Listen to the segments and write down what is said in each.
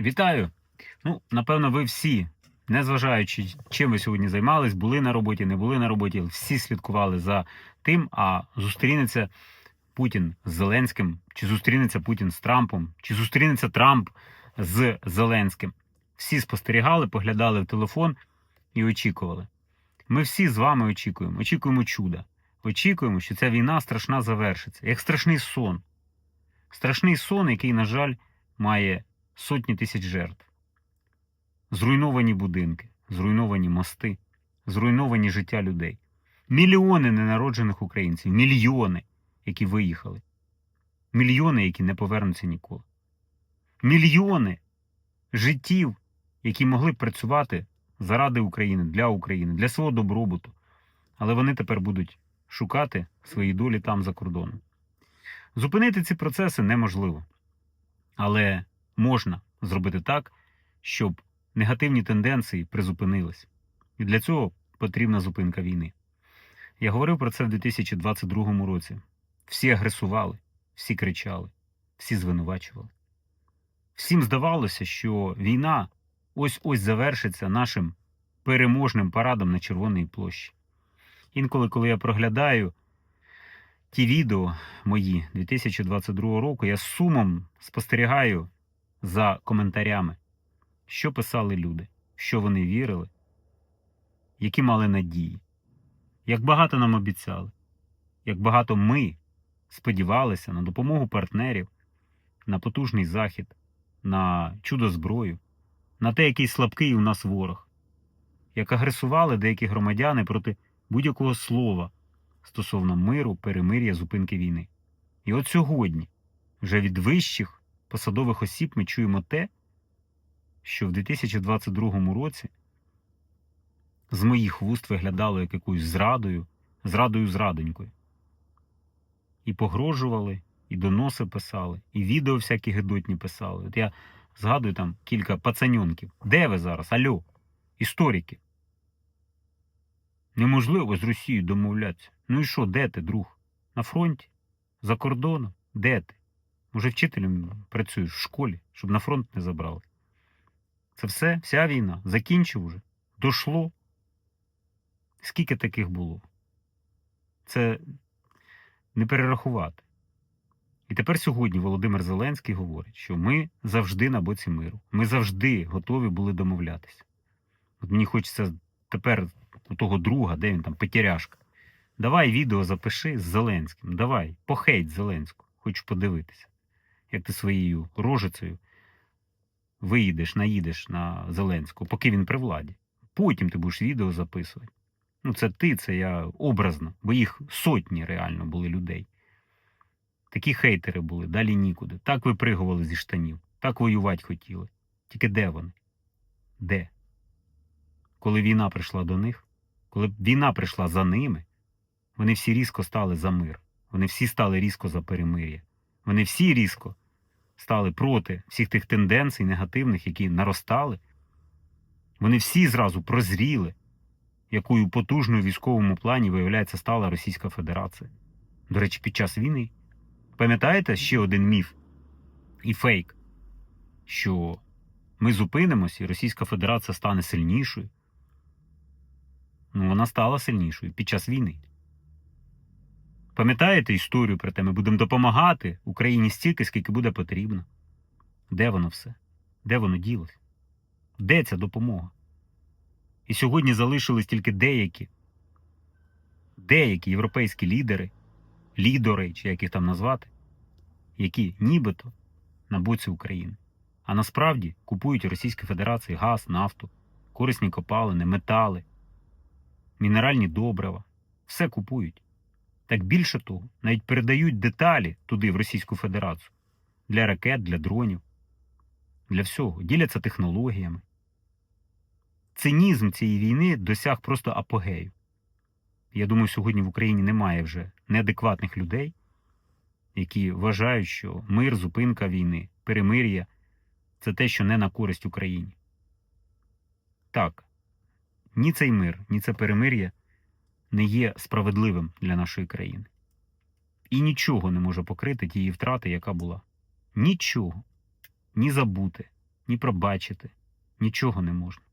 Вітаю! Ну, напевно, ви всі, незважаючи, чим ви сьогодні займались, були на роботі, не були на роботі, всі слідкували за тим, а зустрінеться Путін з Зеленським, чи зустрінеться Путін з Трампом, чи зустрінеться Трамп з Зеленським. Всі спостерігали, поглядали в телефон і очікували. Ми всі з вами очікуємо, очікуємо чуда. Очікуємо, що ця війна страшна завершиться, як страшний сон. Страшний сон, який, на жаль, має сотні тисяч жертв. Зруйновані будинки, зруйновані мости, зруйновані життя людей. Мільйони ненароджених українців, мільйони, які виїхали. Мільйони, які не повернуться ніколи. Мільйони життів, які могли працювати заради України, для України, для свого добробуту. Але вони тепер будуть шукати свої долі там за кордоном. Зупинити ці процеси неможливо. Але можна зробити так, щоб негативні тенденції призупинились. І для цього потрібна зупинка війни. Я говорив про це в 2022 році. Всі агресували, всі кричали, всі звинувачували. Всім здавалося, що війна ось ось завершиться нашим переможним парадом на Червоній площі. Інколи, коли я проглядаю ті відео мої 2022 року, я з сумом спостерігаю за коментарями, що писали люди, що вони вірили, які мали надії, як багато нам обіцяли, як багато ми сподівалися на допомогу партнерів, на потужний захід, на чудо зброю, на те, який слабкий у нас ворог, як агресували деякі громадяни проти будь-якого слова стосовно миру, перемир'я, зупинки війни. І от сьогодні, вже від вищих посадових осіб, ми чуємо те, що в 2022 році з моїх вуст виглядало як якоюсь зрадою, зрадою зрадонькою. І погрожували, і доноси писали, і відео всякі гидотні писали. От я згадую там кілька пацаньонків. Де ви зараз? Альо? Історики. Неможливо з Росією домовлятися. Ну і що, де ти, друг? На фронті? За кордоном? Де ти? Може, вчителем працюєш в школі, щоб на фронт не забрали. Це все, вся війна. Закінчив уже. Дошло. Скільки таких було? Це не перерахувати. І тепер сьогодні Володимир Зеленський говорить, що ми завжди на боці миру. Ми завжди готові були домовлятися. От мені хочеться тепер у того друга, де він там, Петіряшка. Давай відео запиши з Зеленським. Давай, похейт Зеленську. Хочу подивитися, як ти своєю рожицею виїдеш, наїдеш на Зеленського, поки він при владі. Потім ти будеш відео записувати. Ну, це ти, це я образно, бо їх сотні реально були людей. Такі хейтери були, далі нікуди. Так випригували зі штанів, так воювати хотіли. Тільки де вони? Де? Коли війна прийшла до них, коли війна прийшла за ними, вони всі різко стали за мир. Вони всі стали різко за перемир'я. Вони всі різко стали проти всіх тих тенденцій негативних, які наростали. Вони всі зразу прозріли, якою потужною військовому плані, виявляється, стала Російська Федерація. До речі, під час війни. Пам'ятаєте ще один міф і фейк, що ми зупинимося і Російська Федерація стане сильнішою. Ну, вона стала сильнішою під час війни. Пам'ятаєте історію про те, ми будемо допомагати Україні стільки, скільки буде потрібно? Де воно все? Де воно ділось? Де ця допомога? І сьогодні залишились тільки деякі, деякі європейські лідери, лідери, чи як їх там назвати, які нібито на боці України. А насправді купують у Російській Федерації газ, нафту, корисні копалини, метали, мінеральні добрива. Все купують. Так більше того, навіть передають деталі туди, в Російську Федерацію, для ракет, для дронів, для всього. Діляться технологіями. Цинізм цієї війни досяг просто апогею. Я думаю, сьогодні в Україні немає вже неадекватних людей, які вважають, що мир, зупинка війни, перемир'я це те, що не на користь Україні. Так, ні цей мир, ні це перемир'я не є справедливим для нашої країни. І нічого не може покрити тієї втрати, яка була. Нічого. Ні забути, ні пробачити, нічого не можна.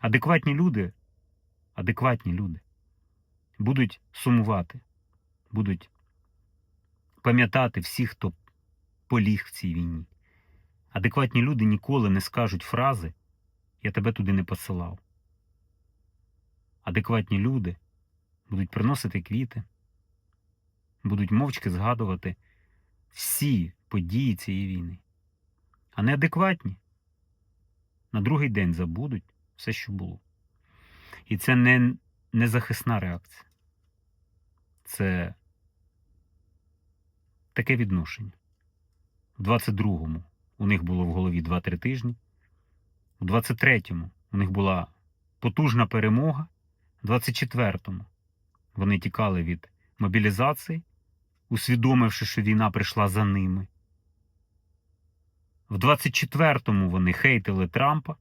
Адекватні люди, адекватні люди будуть сумувати, будуть пам'ятати всіх, хто поліг в цій війні. Адекватні люди ніколи не скажуть фрази Я тебе туди не посилав. Адекватні люди будуть приносити квіти, будуть мовчки згадувати всі події цієї війни. А неадекватні на другий день забудуть все, що було. І це не, не захисна реакція. Це таке відношення. В 22-му у них було в голові 2-3 тижні. У 23-му у них була потужна перемога. У 24-му вони тікали від мобілізації, усвідомивши, що війна прийшла за ними. В 24-му вони хейтили Трампа.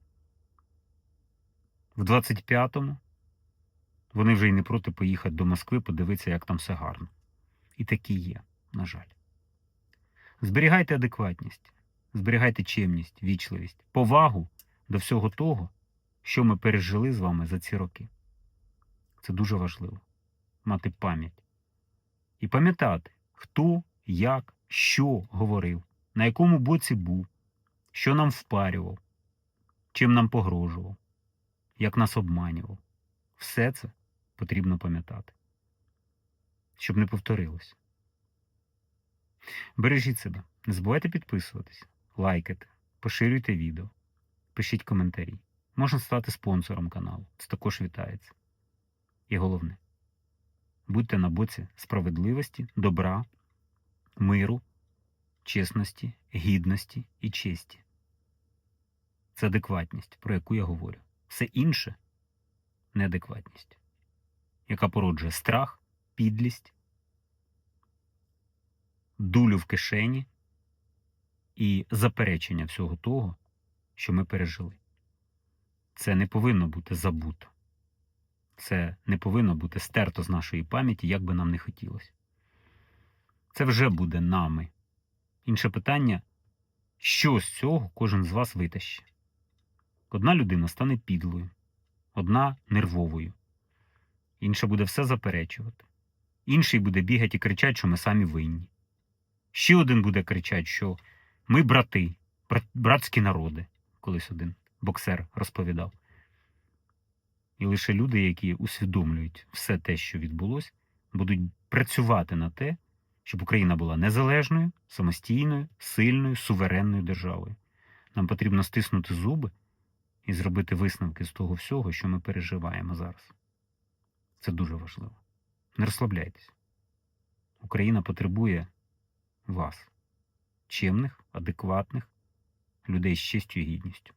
В 25-му вони вже й не проти поїхати до Москви, подивитися, як там все гарно. І такі є, на жаль. Зберігайте адекватність, зберігайте чемність, вічливість, повагу до всього того, що ми пережили з вами за ці роки. Це дуже важливо мати пам'ять. І пам'ятати, хто, як, що говорив, на якому боці був, що нам впарював, чим нам погрожував, як нас обманював. Все це потрібно пам'ятати, щоб не повторилось. Бережіть себе, не забувайте підписуватись, лайкати, поширюйте відео, пишіть коментарі. Можна стати спонсором каналу, це також вітається. І головне, будьте на боці справедливості, добра, миру, чесності, гідності і честі. Це адекватність, про яку я говорю. Все інше неадекватність, яка породжує страх, підлість, дулю в кишені і заперечення всього того, що ми пережили. Це не повинно бути забуто. Це не повинно бути стерто з нашої пам'яті, як би нам не хотілося. Це вже буде нами. Інше питання, що з цього кожен з вас витащить. Одна людина стане підлою, одна нервовою, інша буде все заперечувати, інший буде бігати і кричати, що ми самі винні. Ще один буде кричати, що ми брати, брат- братські народи, колись один боксер розповідав. І лише люди, які усвідомлюють все те, що відбулося, будуть працювати на те, щоб Україна була незалежною, самостійною, сильною, суверенною державою. Нам потрібно стиснути зуби і зробити висновки з того всього, що ми переживаємо зараз. Це дуже важливо. Не розслабляйтесь. Україна потребує вас, чемних, адекватних людей з честю і гідністю.